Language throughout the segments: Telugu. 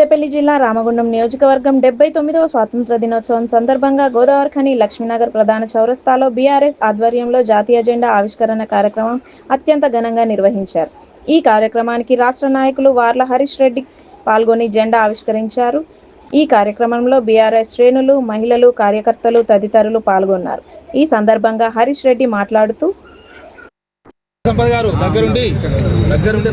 జిల్లా రామగుండం నియోజకవర్గం డెబ్బై తొమ్మిదవ స్వాతంత్ర దినోత్సవం సందర్భంగా గోదావరిఖని లక్ష్మీనగర్ ప్రధాన చౌరస్తాలో బీఆర్ఎస్ ఆధ్వర్యంలో జాతీయ జెండా ఆవిష్కరణ కార్యక్రమం అత్యంత ఘనంగా నిర్వహించారు. ఈ కార్యక్రమానికి రాష్ట్ర నాయకులు వార్ల హరీష్ రెడ్డి పాల్గొని జెండా ఆవిష్కరించారు. ఈ కార్యక్రమంలో బీఆర్ఎస్ శ్రేణులు మహిళలు కార్యకర్తలు తదితరులు పాల్గొన్నారు. ఈ సందర్భంగా హరీష్ రెడ్డి మాట్లాడుతూ సంపద గారు దగ్గరుండి దగ్గరుండి.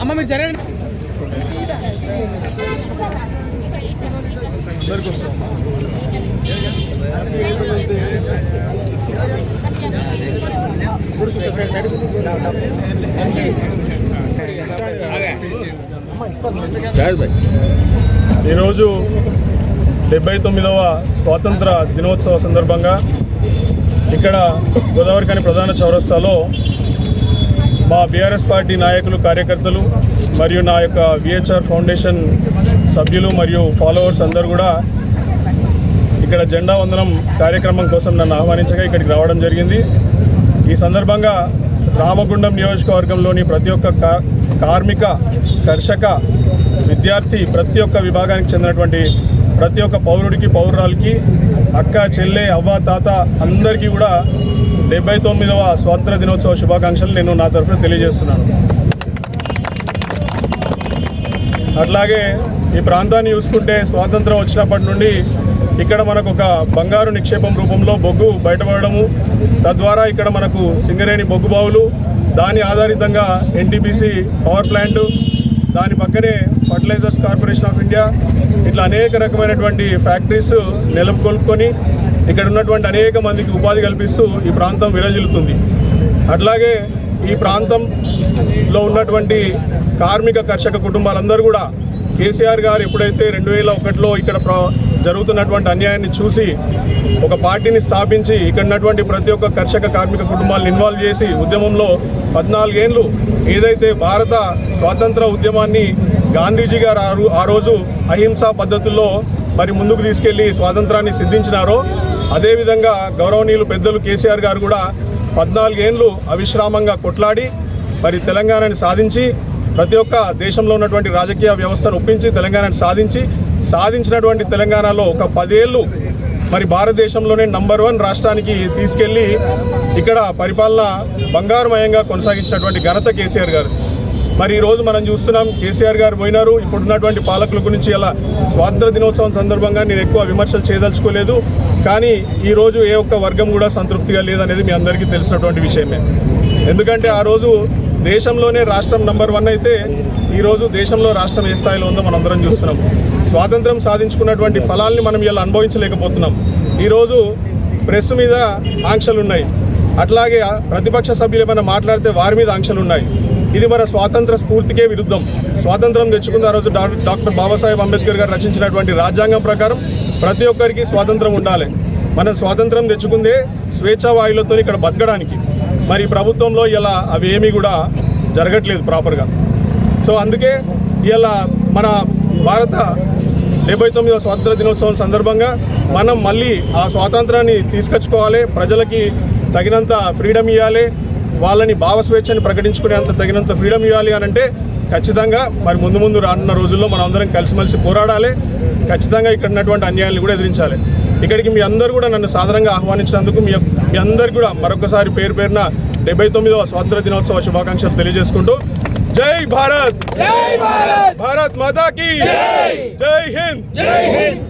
అమ్మ మీరు జరగండి ఈరోజు డెబ్బై తొమ్మిదవ స్వాతంత్ర దినోత్సవ సందర్భంగా ఇక్కడ గోదావరి కాని ప్రధాన చౌరస్తాలో మా బీఆర్ఎస్ పార్టీ నాయకులు కార్యకర్తలు మరియు నా యొక్క విహెచ్ఆర్ ఫౌండేషన్ సభ్యులు మరియు ఫాలోవర్స్ అందరూ కూడా ఇక్కడ జెండా వందనం కార్యక్రమం కోసం నన్ను ఆహ్వానించగా ఇక్కడికి రావడం జరిగింది. ఈ సందర్భంగా రామగుండం నియోజకవర్గంలోని ప్రతి ఒక్క కా- కార్మిక కర్షక విద్యార్థి ప్రతి ఒక్క విభాగానికి చెందినటువంటి ప్రతి ఒక్క పౌరుడికి పౌరురాలకి అక్క చెల్లె అవ్వ తాత అందరికీ కూడా డెబ్బై తొమ్మిదవ స్వాతంత్ర దినోత్సవ శుభాకాంక్షలు నేను నా తరఫున తెలియజేస్తున్నాను. అట్లాగే ఈ ప్రాంతాన్ని చూసుకుంటే స్వాతంత్రం వచ్చినప్పటి నుండి ఇక్కడ మనకు ఒక బంగారు నిక్షేపం రూపంలో బొగ్గు బయటపడము తద్వారా ఇక్కడ మనకు సింగరేణి బొగ్గు బావులు దాని ఆధారితంగా ఎన్టీపీసీ పవర్ ప్లాంటు దాని పక్కనే ఫర్టిలైజర్స్ కార్పొరేషన్ ఆఫ్ ఇండియా ఇట్లా అనేక రకమైనటువంటి ఫ్యాక్టరీస్ నెలకొల్పుకొని ఇక్కడ ఉన్నటువంటి అనేక మందికి ఉపాధి కల్పిస్తూ ఈ ప్రాంతం విరజిల్లుతుంది. అట్లాగే ఈ ప్రాంతంలో ఉన్నటువంటి కార్మిక కర్షక కుటుంబాలందరూ కూడా కేసీఆర్ గారు ఎప్పుడైతే రెండు వేల ఒకటిలో ఇక్కడ ప్ర- జరుగుతున్నటువంటి అన్యాయాన్ని చూసి ఒక పార్టీని స్థాపించి ఇక్కడ ఉన్నటువంటి ప్రతి ఒక్క కర్షక కార్మిక కుటుంబాలను ఇన్వాల్వ్ చేసి ఉద్యమంలో పద్నాలుగేళ్ళు ఏదైతే భారత స్వాతంత్ర ఉద్యమాన్ని గాంధీజీ గారు ఆ ఆ రోజు అహింసా పద్ధతుల్లో మరి ముందుకు తీసుకెళ్ళి స్వాతంత్రాన్ని సిద్ధించినారో అదేవిధంగా గౌరవనీయులు పెద్దలు కేసీఆర్ గారు కూడా పద్నాలుగేళ్ళు అవిశ్రామంగా కొట్లాడి మరి తెలంగాణని సాధించి ప్రతి ఒక్క దేశంలో ఉన్నటువంటి రాజకీయ వ్యవస్థను ఒప్పించి తెలంగాణను సాధించి సాధించినటువంటి తెలంగాణలో ఒక పదేళ్ళు మరి భారతదేశంలోనే నంబర్ వన్ రాష్ట్రానికి తీసుకెళ్ళి ఇక్కడ పరిపాలన బంగారుమయంగా కొనసాగించినటువంటి ఘనత కేసీఆర్ గారు. మరి ఈరోజు మనం చూస్తున్నాం కేసీఆర్ గారు పోయినారు. ఇప్పుడున్నటువంటి పాలకుల గురించి అలా స్వాతంత్ర దినోత్సవం సందర్భంగా నేను ఎక్కువ విమర్శలు చేయదలుచుకోలేదు. కానీ ఈరోజు ఏ ఒక్క వర్గం కూడా సంతృప్తిగా లేదనేది మీ అందరికీ తెలిసినటువంటి విషయమే. ఎందుకంటే ఆ రోజు దేశంలోనే రాష్ట్రం నంబర్ వన్ అయితే ఈరోజు దేశంలో రాష్ట్రం ఏ స్థాయిలో ఉందో మనం అందరం చూస్తున్నాం. స్వాతంత్రం సాధించుకున్నటువంటి ఫలాల్ని మనం ఇలా అనుభవించలేకపోతున్నాం. ఈరోజు ప్రెస్ మీద ఆంక్షలు ఉన్నాయి అట్లాగే ప్రతిపక్ష సభ్యులు ఏమైనా మాట్లాడితే వారి మీద ఆంక్షలు ఉన్నాయి ఇది మన స్వాతంత్ర స్ఫూర్తికే విరుద్ధం. స్వాతంత్రం తెచ్చుకుంది ఆ రోజు డాక్టర్ బాబాసాహెబ్ అంబేద్కర్ గారు రచించినటువంటి రాజ్యాంగం ప్రకారం ప్రతి ఒక్కరికి స్వాతంత్రం ఉండాలి. మనం స్వాతంత్రం తెచ్చుకుందే స్వేచ్ఛా వాయులతో ఇక్కడ బతకడానికి. మరి ప్రభుత్వంలో ఇలా అవి ఏమీ కూడా జరగట్లేదు ప్రాపర్గా. సో అందుకే ఇలా మన భారత డెబ్బై తొమ్మిదవ స్వాతంత్ర దినోత్సవం సందర్భంగా మనం మళ్ళీ ఆ స్వాతంత్రాన్ని తీసుకొచ్చుకోవాలి. ప్రజలకి తగినంత ఫ్రీడమ్ ఇవ్వాలి. వాళ్ళని భావస్వేచ్ఛని ప్రకటించుకునేంత తగినంత ఫ్రీడమ్ ఇవ్వాలి అని అంటే ఖచ్చితంగా మరి ముందు ముందు రానున్న రోజుల్లో మనం అందరం కలిసిమెలిసి పోరాడాలి. ఖచ్చితంగా ఇక్కడ ఉన్నటువంటి అన్యాయాలను కూడా ఎదిరించాలి. ఇక్కడికి మీ అందరూ కూడా నన్ను సాధారణంగా ఆహ్వానించినందుకు మీ మీ అందరికీ కూడా మరొకసారి పేరు పేరున డెబ్బై తొమ్మిదవ స్వాతంత్ర దినోత్సవ శుభాకాంక్షలు తెలియజేసుకుంటూ జై భారత్! జై భారత్! భారత్ మాతా కీ జై హింద్! జై హింద్!